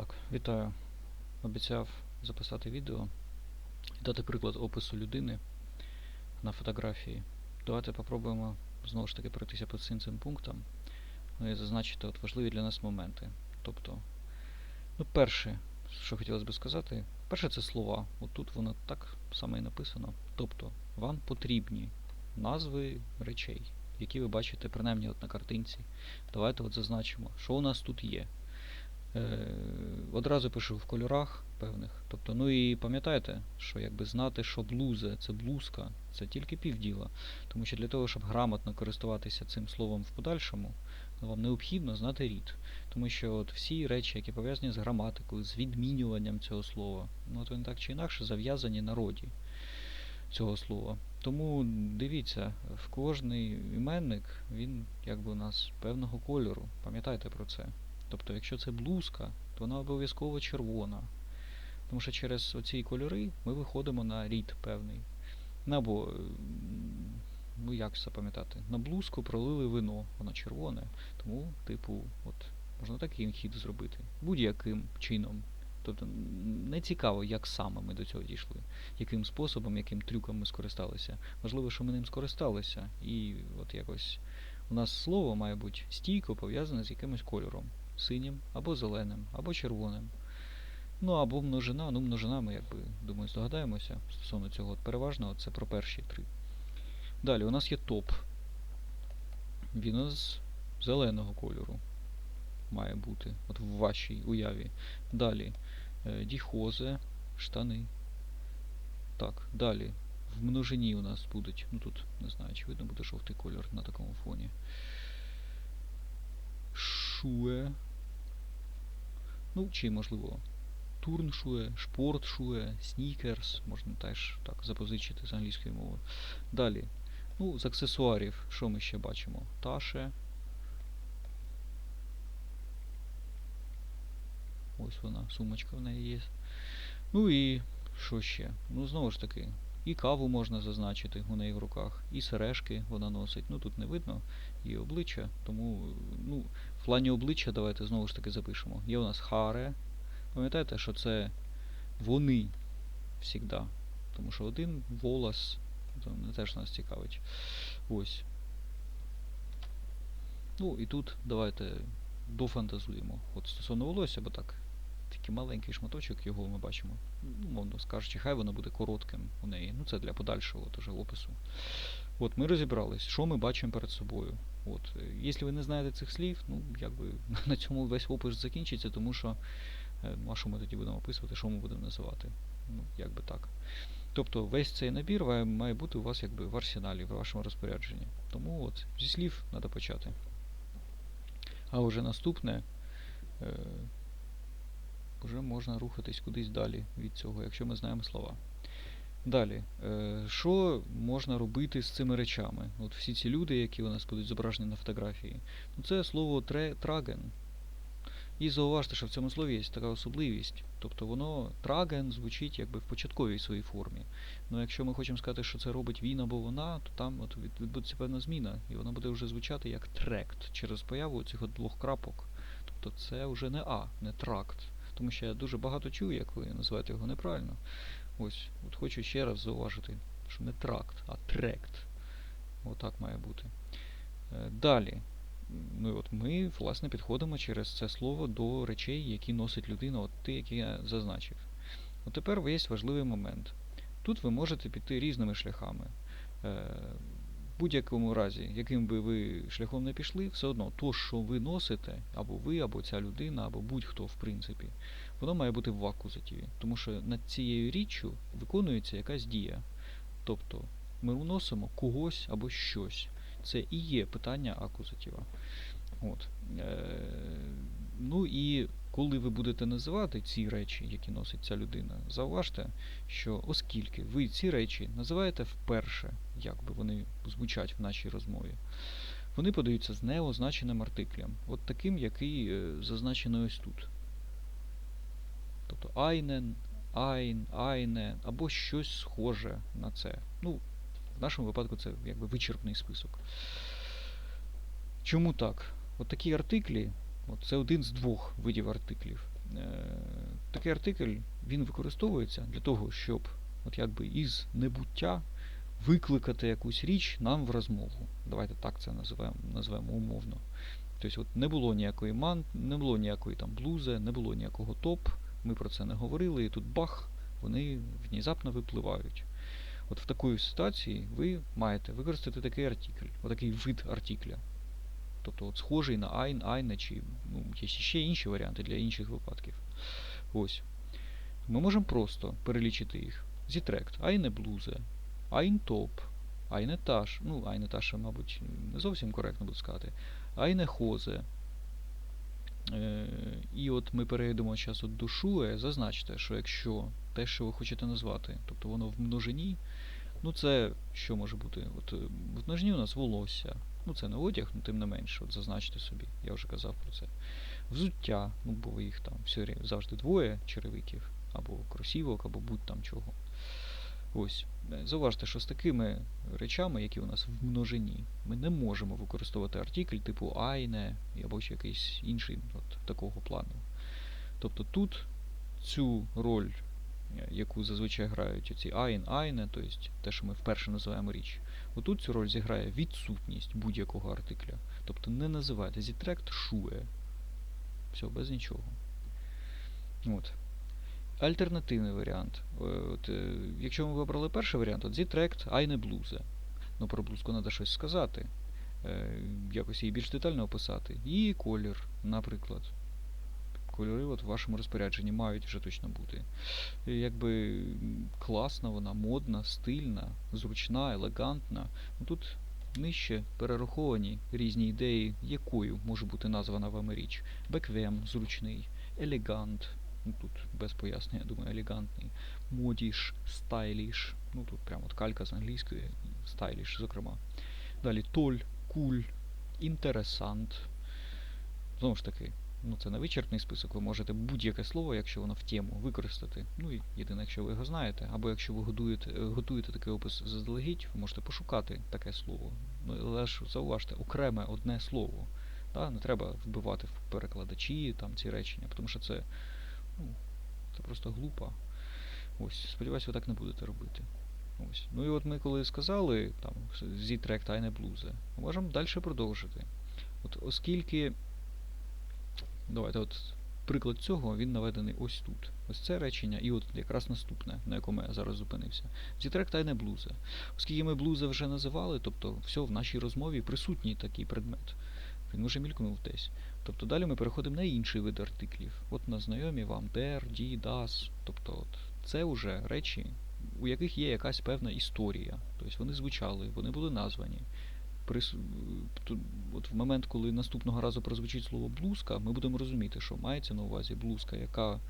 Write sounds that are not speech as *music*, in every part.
Так, вітаю. Обіцяв записати відео і дати приклад опису людини на фотографії. Давайте попробуємо знову ж таки пройтися по цим цим пунктам ну, і зазначити от важливі для нас моменти. Тобто, ну, перше, що хотілося б сказати, перше це слова. От тут воно так само і написано. Тобто, вам потрібні назви речей, які ви бачите принаймні от на картинці. Давайте от зазначимо, що у нас тут є. Е, одразу пишу в кольорах певних. Тобто, ну і пам'ятаєте, що якби знати, що блуза це блузка, це тільки півділа. Тому що для того, щоб грамотно користуватися цим словом в подальшому, вам необхідно знати рід. Тому що от всі речі, які пов'язані з граматикою, з відмінюванням цього слова, ну от вони так чи інакше зав'язані на роді цього слова. Тому дивіться, в кожний іменник він якби у нас певного кольору. Пам'ятайте про це. Тобто, якщо це блузка, то вона обов'язково червона. Тому що через оці кольори ми виходимо на рід певний. Ну, або, ну як це запам'ятати, на блузку пролили вино, воно червоне. Тому, типу, от, можна такий хід зробити. Будь-яким чином. Тобто не цікаво, як саме ми до цього дійшли, яким способом, яким трюком ми скористалися. Важливо, що ми ним скористалися. І от якось у нас слово має бути стійко пов'язане з якимось кольором синім, або зеленим, або червоним. Ну або множина, ну множина ми якби, думаю, здогадаємося стосовно цього. От переважно це про перші три. Далі у нас є топ. Він у зеленого кольору має бути, от в вашій уяві. Далі е, діхозе, штани. Так, далі. В множині у нас будуть, ну тут не знаю, чи видно буде жовтий кольор на такому фоні. Шуе. Ну, чи можливо турншуе, шпортшуе, снікерс, можна теж так запозичити з англійської мови. Далі. Ну, з аксесуарів, що ми ще бачимо? Таше. Ось вона, сумочка в неї є. Ну і що ще? Ну, знову ж таки, і каву можна зазначити у неї в руках, і сережки вона носить. Ну тут не видно її обличчя, тому ну, в плані обличчя давайте знову ж таки запишемо. Є у нас харе. Пам'ятаєте, що це вони завжди. Тому що один волос, це не теж нас цікавить. Ось. Ну і тут давайте дофантазуємо. От стосовно волосся, бо так, такий маленький шматочок його ми бачимо. Ну, мовно скажучи, хай воно буде коротким у неї. Ну це для подальшого тоже опису. От ми розібрались, що ми бачимо перед собою. От, е, Якщо ви не знаєте цих слів, ну якби *laughs* на цьому весь опис закінчиться, тому що е, ну, а що ми тоді будемо описувати, що ми будемо називати. Ну, якби так. Тобто весь цей набір має- бути у вас якби в арсеналі, в вашому розпорядженні. Тому от зі слів треба почати. А вже наступне. Е, вже можна рухатись кудись далі від цього, якщо ми знаємо слова. Далі, е, що можна робити з цими речами? От всі ці люди, які у нас будуть зображені на фотографії, ну це слово траген. І зауважте, що в цьому слові є така особливість. Тобто воно траген звучить якби в початковій своїй формі. Ну якщо ми хочемо сказати, що це робить він або вона, то там от відбудеться певна зміна, і воно буде вже звучати як трект через появу цих двох крапок. Тобто це вже не А, не тракт. Тому що я дуже багато чую, як ви називаєте його неправильно. Ось, от хочу ще раз зауважити, що не тракт, а трект. Отак має бути. Е, Далі. Ну і от ми, власне, підходимо через це слово до речей, які носить людина, от ті, які я зазначив. От тепер є важливий момент. Тут ви можете піти різними шляхами. Е, В будь-якому разі, яким би ви шляхом не пішли, все одно то, що ви носите, або ви, або ця людина, або будь-хто, в принципі, воно має бути в акузативі. Тому що над цією річчю виконується якась дія. Тобто ми вносимо когось або щось. Це і є питання акузатива. От. Е, ну і коли ви будете називати ці речі, які носить ця людина, зауважте, що оскільки ви ці речі називаєте вперше, як би вони звучать в нашій розмові, вони подаються з неозначеним артиклем, от таким, який е, зазначений ось тут. Тобто айнен, айн, айне або щось схоже на це. Ну, в нашому випадку це якби вичерпний список. Чому так? От такі артиклі, от це один з двох видів артиклів. е, такий артикль він використовується для того, щоб от якби із небуття викликати якусь річ нам в розмову. Давайте так це називаємо, назвемо умовно. Тобто от не було ніякої ман, не було ніякої там блузи, не було ніякого топ, ми про це не говорили, і тут бах, вони внезапно випливають. От в такій ситуації ви маєте використати такий артикль, отакий вид артикля. Тобто от схожий на ein, eine, чи ну, є ще інші варіанти для інших випадків. Ось. Ми можемо просто перелічити їх. Зітрект, eine Bluse, ein Top, eine Tasche, ну, eine Tasche, мабуть, не зовсім коректно буде сказати, eine Hose. Е, і от ми перейдемо зараз до Schuhe, зазначте, що якщо те, що ви хочете назвати, тобто воно в множині, ну це що може бути? От е, в множині у нас волосся. Ну це не одяг, ну тим не менше, от зазначте собі, я вже казав про це. Взуття, ну бо їх там все завжди двоє черевиків, або кросівок, або будь там чого. Ось. Е, Зауважте, що з такими речами, які у нас в множині, ми не можемо використовувати артикль типу eine або ще якийсь інший от, такого плану. Тобто тут цю роль, е, яку зазвичай грають оці ein, eine, тобто те, що ми вперше називаємо річ, отут цю роль зіграє відсутність будь-якого артикля. Тобто не називайте зітрект Schuhe. Все, без нічого. От. Альтернативний варіант. Е, От, е, якщо ми вибрали перший варіант, от зітрект eine Bluse. Ну, про блузку треба щось сказати. Е, якось її більш детально описати. Її колір, наприклад. Кольори от в вашому розпорядженні мають вже точно бути. Якби класна вона, модна, стильна, зручна, елегантна. Ну, тут нижче перераховані різні ідеї, якою може бути названа вами річ. Беквем, зручний, елегант. Ну, тут без пояснення, я думаю, елегантний. Модіш, стайліш. Ну тут прямо от калька з англійської, стайліш, зокрема. Далі толь, куль, інтересант. Знову ж таки, ну це не вичерпний список, ви можете будь-яке слово, якщо воно в тему, використати. Ну і єдине, якщо ви його знаєте, або якщо ви готуєте, е, готуєте такий опис заздалегідь, ви можете пошукати таке слово. Ну, але ж зауважте, окреме одне слово. Та, не треба вбивати в перекладачі там ці речення, тому що це, ну, це просто глупо. Ось, сподіваюся, ви так не будете робити. Ось. Ну і от ми коли сказали там зі трек Тайне блузи, ми можемо далі продовжити. От оскільки. Давайте от приклад цього він наведений ось тут. Ось це речення, і от якраз наступне, на якому я зараз зупинився. Зітрек тайне блузи. Оскільки ми блузи вже називали, тобто все в нашій розмові присутній такий предмет. Він вже мількнув десь. Тобто далі ми переходимо на інший вид артиклів. От на знайомі вам der, die, das. Тобто от це вже речі, у яких є якась певна історія. Тобто вони звучали, вони були названі. Прис... ту- От в момент, коли наступного разу прозвучить слово блузка, ми будемо розуміти, що мається на увазі блузка, яка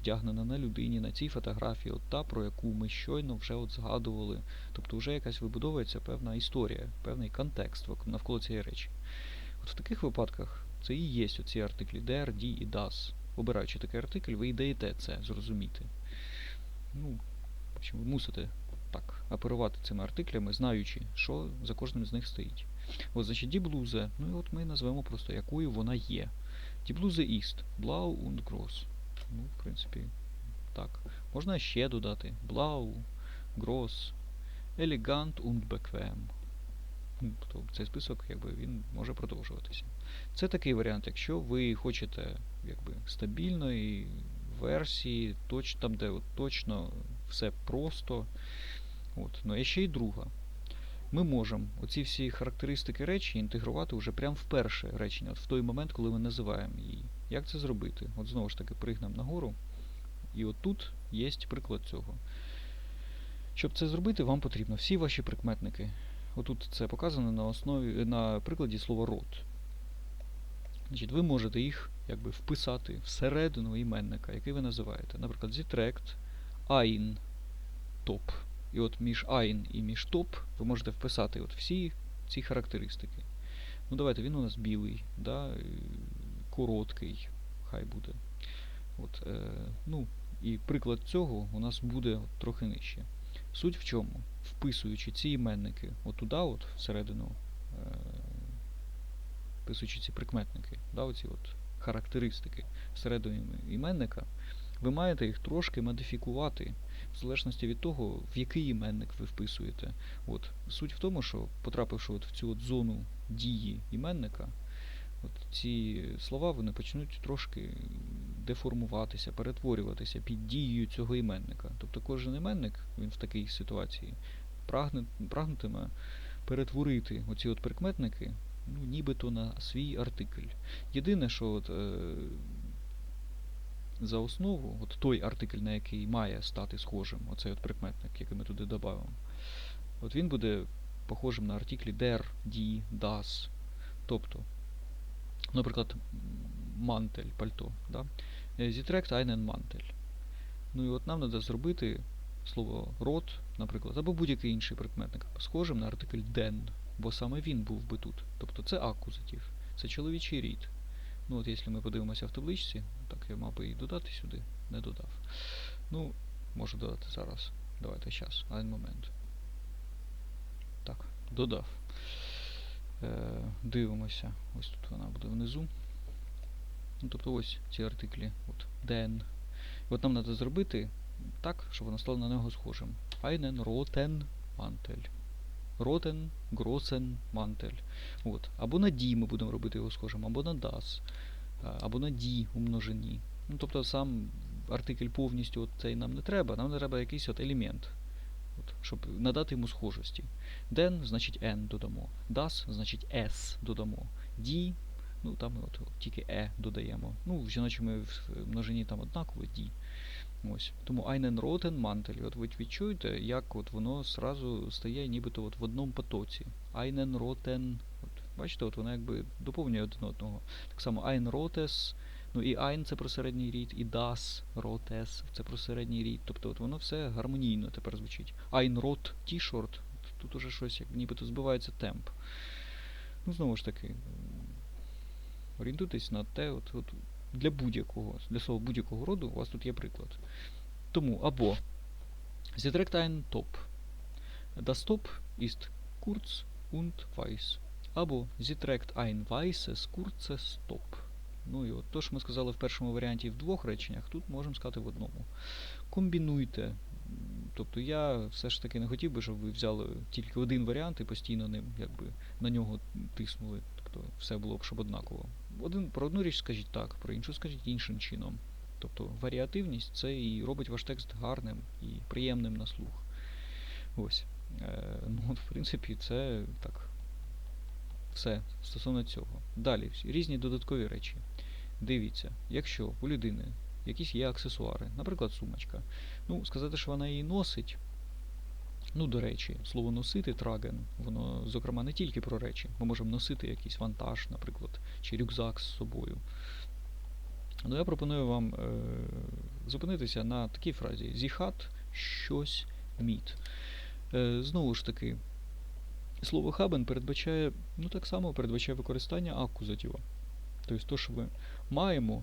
вдягнена на людині на цій фотографії, от та, про яку ми щойно вже от згадували. Тобто вже якась вибудовується певна історія, певний контекст навколо цієї речі. От в таких випадках це і є оці артиклі der, die і das. Обираючи такий артикль, ви і даєте це зрозуміти. Ну, ви мусите так оперувати цими артиклями, знаючи, що за кожним з них стоїть. От, значить, die ну і от ми назвемо просто, якою вона є. Die Bluse ist blau und groß. Ну, в принципі, так. Можна ще додати blau, groß, elegant und bequem. Тобто цей список якби, він може продовжуватися. Це такий варіант, якщо ви хочете якби, стабільної версії, точ, там, де от, точно все просто. От. Ну, є ще й друга. Ми можемо оці всі характеристики речі інтегрувати вже прямо в перше речення, от в той момент, коли ми називаємо її. Як це зробити? От знову ж таки пригнемо нагору. І от тут є приклад цього. Щоб це зробити, вам потрібно всі ваші прикметники. Отут це показано на основі на прикладі слова рот. Значить, ви можете їх якби вписати всередину іменника, який ви називаєте. Наприклад, зітрект, ein, топ. І от між ein і між топ ви можете вписати от всі ці характеристики. Ну давайте, він у нас білий, да, короткий, хай буде. От, е, ну, і приклад цього у нас буде от трохи нижче. Суть в чому? Вписуючи ці іменники отуда, от всередину, е, вписуючи ці прикметники, да, оці от характеристики всередині іменника, ви маєте їх трошки модифікувати, в залежності від того, в який іменник ви вписуєте. От. Суть в тому, що потрапивши от в цю от зону дії іменника, от ці слова вони почнуть трошки деформуватися, перетворюватися під дією цього іменника. Тобто кожен іменник, він в такій ситуації прагне, прагнутиме перетворити оці от прикметники ну, нібито на свій артикль. Єдине, що от, е, за основу, от той артикль, на який має стати схожим, оцей от прикметник, який ми туди додамо, от він буде похожим на артиклі der, die, das. Тобто, наприклад, мантель, пальто. Да? Зітрект einen Mantel. Ну і от нам треба зробити слово рот, наприклад, або будь-який інший прикметник, схожим на артикль den, бо саме він був би тут. Тобто це акузатив, це чоловічий рід. Ну от якщо ми подивимося в табличці, так я мав би і додати сюди, не додав. Ну, можу додати зараз. Давайте зараз, один момент. Так, додав. Е, дивимося. Ось тут вона буде внизу. Ну, тобто ось ці артиклі. От, den. От нам треба зробити так, щоб воно стало на нього схожим. Einen roten Mantel. Roten, großen Mantel. От. Або на die ми будемо робити його схожим, або на das, або на die у множині. Ну, тобто сам артикль повністю от цей нам не треба, нам треба якийсь от елемент, от, щоб надати йому схожості. Den значить n додамо. Das значить s додамо. Die, ну там от, тільки e додаємо. Ну, в жіночому в множині там однаково die. Ось. Тому einen roten. От ви відчуєте, як от воно сразу стає нібито от в одному потоці. Einen. От, бачите, от воно якби доповнює один одного. Так само ein rotes. Ну і ein це про середній рід, і das, rotes це про середній рід. Тобто от воно все гармонійно тепер звучить. Ein rot t-shirt. Тут уже щось як нібито збивається темп. Ну, знову ж таки, орієнтуйтесь на те, от, от для будь-якого, для слова будь-якого роду у вас тут є приклад. Тому або trägt einen Top. Das Top ist kurz und weiß. Або trägt ein weißes kurzes Top. Ну і от то, що ми сказали в першому варіанті в двох реченнях, тут можемо сказати в одному. Комбінуйте. Тобто я все ж таки не хотів би, щоб ви взяли тільки один варіант і постійно ним якби на нього тиснули. Тобто все було б щоб однаково. Один, про одну річ скажіть так, про іншу скажіть іншим чином. Тобто варіативність це і робить ваш текст гарним і приємним на слух. Ось. Е, ну, в принципі, це так. Все стосовно цього. Далі, різні додаткові речі. Дивіться, якщо у людини якісь є аксесуари, наприклад, сумочка. Ну, сказати, що вона її носить. Ну, до речі, слово носити траген, воно, зокрема, не тільки про речі. Ми можемо носити якийсь вантаж, наприклад, чи рюкзак з собою. Ну, я пропоную вам е, зупинитися на такій фразі: зіхат щось міт. Е, знову ж таки, слово хабен передбачає, ну так само передбачає використання акузатива. Тобто, то, що ми маємо,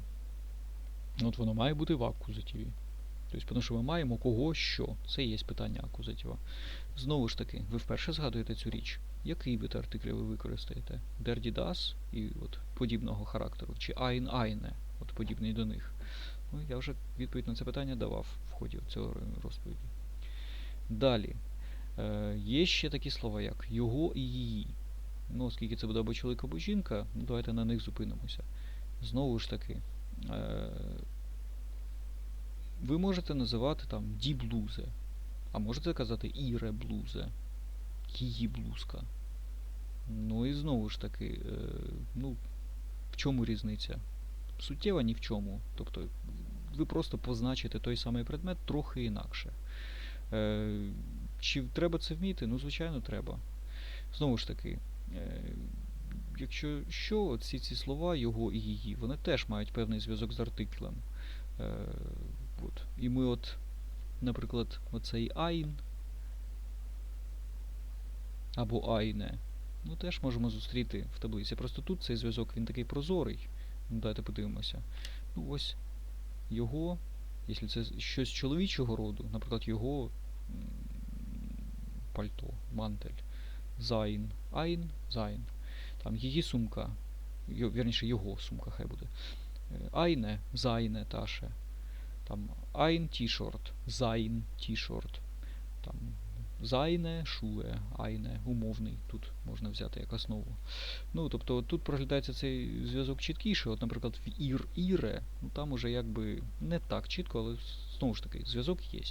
от воно має бути в акузативі. Тобто, тому що ми маємо кого що. Це і є питання акузатива. Знову ж таки, ви вперше згадуєте цю річ. Який вид артикля ви використаєте? Der, das і от подібного характеру, чи ein, eine, от подібний до них. Ну, я вже відповідь на це питання давав в ході цього розповіді. Далі. Е, Є ще такі слова, як його і її. Ну, оскільки це буде або чоловік, або жінка, ну, давайте на них зупинимося. Знову ж таки. Е, ви можете називати там ді блузе, а можете казати іре блузе, її блузка. Ну і знову ж таки, е, ну, в чому різниця? Суттєва ні в чому. Тобто ви просто позначите той самий предмет трохи інакше. Е, Чи треба це вміти? Ну, звичайно, треба. Знову ж таки, е, якщо що, ці ці слова, його і її, вони теж мають певний зв'язок з артиклем. Е, От. І ми от, наприклад, оцей ein або айне, ну теж можемо зустріти в таблиці. Просто тут цей зв'язок він такий прозорий. Ну, Давайте подивимося. Ну ось його, якщо це щось чоловічого роду, наприклад, його пальто, мантель, зайн, айн, зайн. Там її сумка, вірніше його сумка хай буде. Е, Айне, зайне, таше. Там ein T-shirt, sein T-shirt. Там зайне, шуе, айне, умовний. Тут можна взяти як основу. Ну, тобто тут проглядається цей зв'язок чіткіше. От, наприклад, в ір іре, ну там уже якби не так чітко, але знову ж таки, зв'язок є.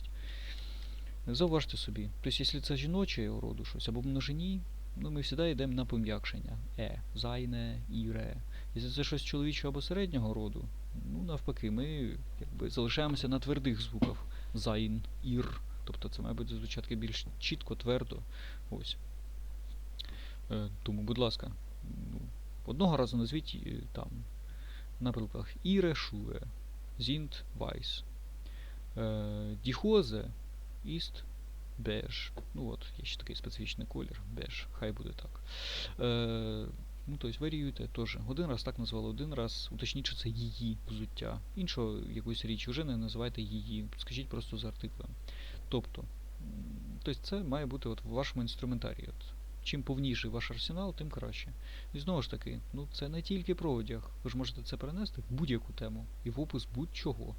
Зауважте собі. Тобто, якщо це жіноче роду щось або множині, ну ми завжди йдемо на пом'якшення. Е, зайне, іре. Якщо це щось чоловічого або середнього роду, ну навпаки, ми якби залишаємося на твердих звуках. Зайн, ір. Тобто це має бути звучати більш чітко, твердо. Ось. Е, тому, будь ласка, ну, одного разу назвіть е, там, наприклад, іре шуе, зінт вайс. Е, діхозе іст беж. Ну от, є ще такий специфічний колір, беж, хай буде так. Е, ну, тобто варіюйте теж. Один раз так назвали, один раз уточніть, що це її взуття. Іншого якоїсь річ вже не називайте її. Скажіть просто з артиклем. Тобто, тобто це має бути от в вашому інструментарії. От. Чим повніший ваш арсенал, тим краще. І знову ж таки, ну це не тільки про одяг. Ви ж можете це перенести в будь-яку тему і в опис будь-чого.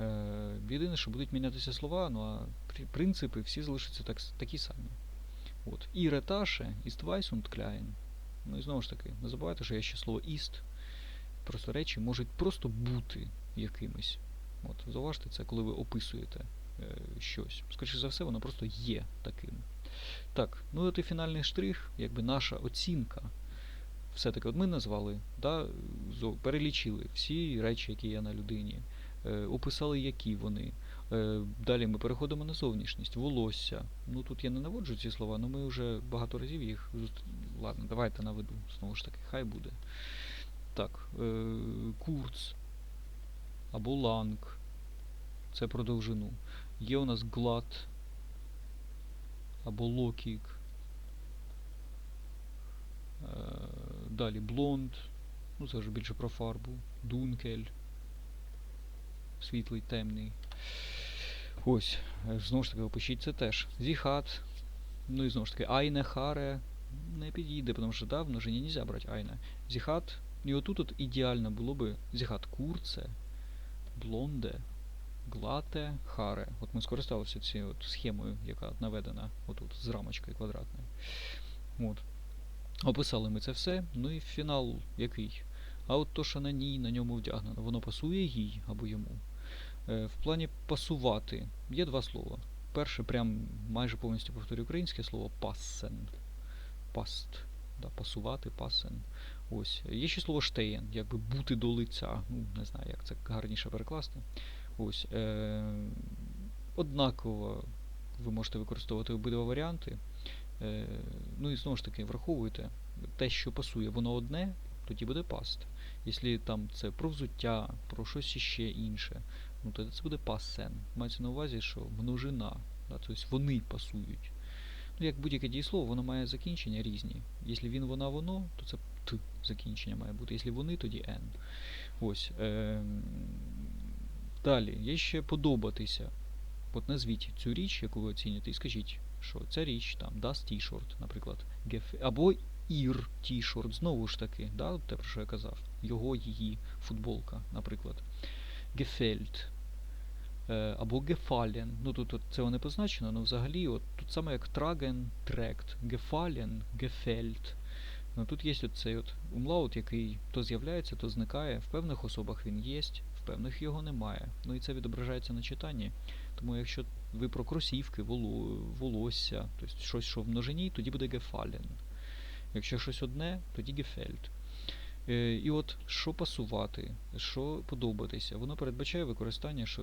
Е, єдине, що будуть мінятися слова, ну а принципи всі залишаться так, такі самі. От. І реташе, вайс und klein. Ну і знову ж таки, не забувайте, що є ще слово іст. Просто речі можуть просто бути якимись. От, зауважте це, коли ви описуєте е, щось. Скоріше за все, воно просто є таким. Так, ну от і фінальний штрих, якби наша оцінка. Все-таки от ми назвали, да, перелічили всі речі, які є на людині, е, описали, які вони. Е, далі ми переходимо на зовнішність, волосся. Ну тут я не наводжу ці слова, але ми вже багато разів їх. Ладно, давайте наведу. Знову ж таки, хай буде. Так, е, курц або ланг. Це про довжину. Є у нас глад або локік. Е, Далі блонд. Ну це вже більше про фарбу. Дункель. Світлий, темний. Ось. Знову ж таки, опишіть це теж. Зіхат. Ну і знову ж таки, айне, харе. Не підійде, тому що да, в не можна брати айне. Зіхат. І отут от ідеально було би зіхат курце, блонде, глате, харе. От ми скористалися цією от схемою, яка наведена отут з рамочкою квадратною. От. Описали ми це все. Ну і фінал який? А от то, що на ній, на ньому вдягнено, воно пасує їй або йому. Е, в плані пасувати є два слова. Перше, прям майже повністю повторюю українське слово пассен. Паст. Да, пасувати, пасен. Ось. Є ще слово штеєн, якби бути до лиця. Ну, не знаю, як це гарніше перекласти. Ось. Е, однаково ви можете використовувати обидва варіанти. Е, ну і знову ж таки, враховуйте, те, що пасує, воно одне, тоді буде паст. Якщо там це про взуття, про щось іще інше, ну тоді це буде пасен. Мається на увазі, що множина, да, тобто вони пасують. Ну, як будь-яке дієслово, воно має закінчення різні. Якщо він, вона, воно, то це т закінчення має бути. Якщо вони, тоді н. Ось. Е, далі, є ще подобатися. От назвіть цю річ, яку ви оцінюєте, і скажіть, що ця річ там das T-shirt, наприклад, або ір T-shirt, знову ж таки, да, те, про що я казав, його, її футболка, наприклад. Gefällt. Е, або gefallen. Ну тут, тут це не позначено, але взагалі от, тут саме як tragen, tragt, gefallen, gefällt. Ну, тут є цей от умлаут, який то з'являється, то зникає. В певних особах він є, в певних його немає. Ну і це відображається на читанні. Тому якщо ви про кросівки, воло, волосся, тобто щось, що в множині, тоді буде gefallen. Якщо щось одне, тоді gefällt. Е, і от що пасувати, що подобатися, воно передбачає використання що,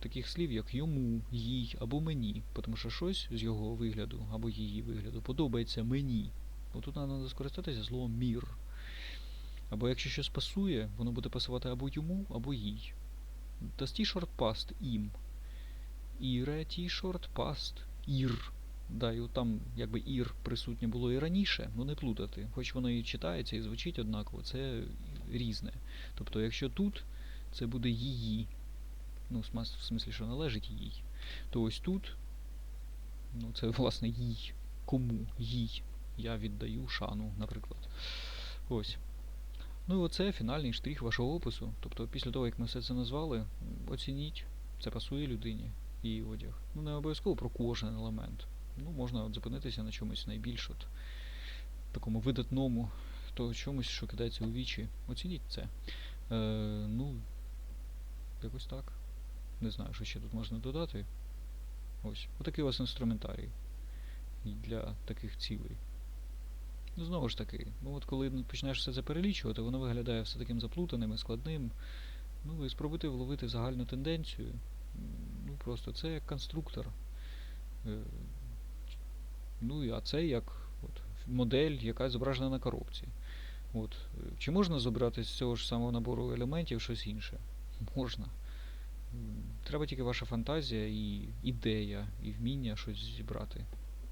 таких слів, як йому, їй або мені. Тому що щось з його вигляду або її вигляду подобається мені. Отут треба скористатися словом мір. Або якщо щось пасує, воно буде пасувати або йому, або їй. Das T-shirt passt ihm. Ihre T-shirt passt ihr. Да, і там якби ір присутнє було і раніше, ну не плутати. Хоч воно і читається і звучить однаково, це різне. Тобто, якщо тут це буде її, ну, в смислі, що належить їй, то ось тут, ну це власне їй. Кому? Їй. Я віддаю шану, наприклад. Ось. Ну і оце фінальний штрих вашого опису. Тобто після того, як ми все це назвали, оцініть, це пасує людині і одяг. Ну не обов'язково про кожен елемент. Ну, можна от зупинитися на чомусь найбільш от такому видатному, то чомусь, що кидається у вічі. Оцініть це. Е, ну, якось так. Не знаю, що ще тут можна додати. Ось. Отакий у вас інструментарій для таких цілей. Ну, знову ж таки, ну от коли починаєш все це перелічувати, воно виглядає все таким заплутаним і складним. Ну і спробуйте вловити загальну тенденцію. Ну просто це як конструктор. Ну а це як от, модель, яка зображена на коробці. От. Чи можна зобрати з цього ж самого набору елементів щось інше? Можна. Треба тільки ваша фантазія і ідея, і вміння щось зібрати.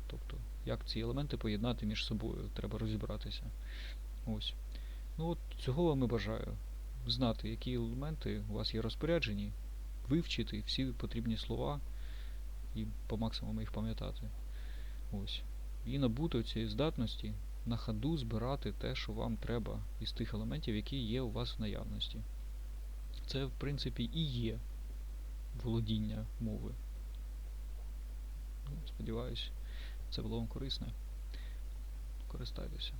Тобто, як ці елементи поєднати між собою, треба розібратися. Ось. Ну от цього вам і бажаю. Знати, які елементи у вас є розпоряджені, вивчити всі потрібні слова і по максимуму їх пам'ятати. Ось. І набути цієї здатності на ходу збирати те, що вам треба із тих елементів, які є у вас в наявності. Це, в принципі, і є володіння мови. Ну, сподіваюсь, це було вам корисне. Користайтеся.